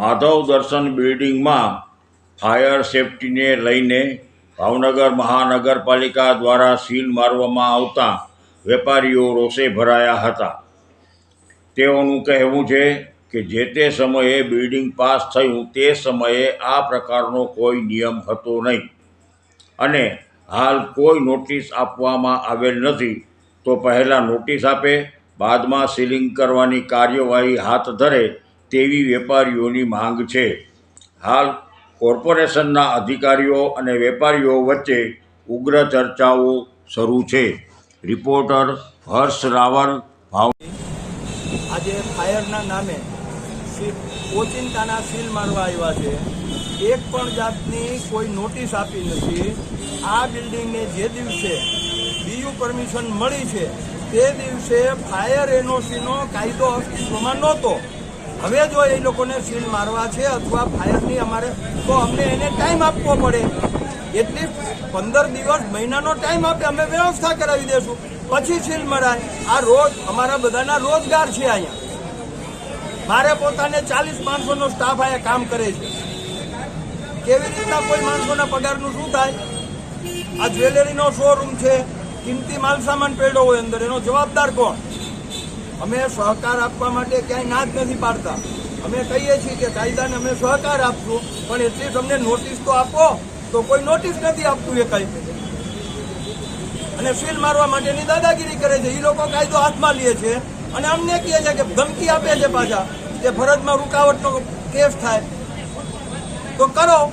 માધવ દર્શન બિલ્ડિંગમાં ફાયર સેફટીને લઈને ભાવનગર મહાનગરપાલિકા દ્વારા સીલ મારવામાં આવતા વેપારીઓ રોષે ભરાયા હતા. તેઓનું કહેવું છે કે જે તે સમયે બિલ્ડિંગ પાસ થયું તે સમયે આ પ્રકારનો કોઈ નિયમ હતો નહીં. અને હાલ કોઈ નોટિસ આપવામાં આવેલ નથી તો પહેલાં નોટિસ આપે, બાદમાં સીલિંગ કરવાની કાર્યવાહી હાથ ધરે તેવી વેપારીઓની માંગ છે. હાલ કોર્પોરેશનના અધિકારીઓ અને વેપારીઓ વચ્ચે ઉગ્ર ચર્ચાઓ શરૂ છે. રિપોર્ટર હર્ષ રાવલ ભાવ આજે ફાયરના નામે ઓચિંતાના સીલ મારવા આવ્યા છે. એક પણ જાતની કોઈ નોટિસ આપી નથી. આ બિલ્ડિંગને જે દિવસે બીયુ પરમિશન મળી છે, તે દિવસે ફાયર એનઓસીનો કાયદો અસ્તિત્વમાં નહોતો. હવે જો એ લોકોને સીલ મારવા છે અથવા ફાયરની અમારે, તો અમને એને ટાઈમ આપવો પડે. એટલી પંદર દિવસ, મહિનાનો ટાઈમ આપે, અમે વ્યવસ્થા કરાવી દેશું. પછી સીલ મરાય. આ રોજ, અમારા બધાના રોજગાર છે અહીંયા. મારે પોતાને ચાલીસ માણસોનો સ્ટાફ અહીંયા કામ કરે છે. કેવી રીતના કોઈ માણસોના પગારનું શું થાય? આ જ્વેલરીનો શોરૂમ છે. કિંમતી માલસામાન પેડો હોય અંદર, એનો જવાબદાર કોણ? અમે સહકાર આપવા માટે ક્યાંય ના જ નથી પાડતા. અમે કહીએ છીએ કે કાયદાને અમે સહકાર આપશું, પણ એટલી તમને નોટિસ તો આપો, તો કોઈ નોટિસ નથી આપતું એ કાયદે. અને સીલ મારવા માટેની દાદાગીરી કરે છે. એ લોકો કાયદો હાથમાં લે છે. અને અમને કહે છે કે ધમકી આપે છે પાછા કે ફરજમાં રૂકાવટનો કેસ થાય. તો કરો.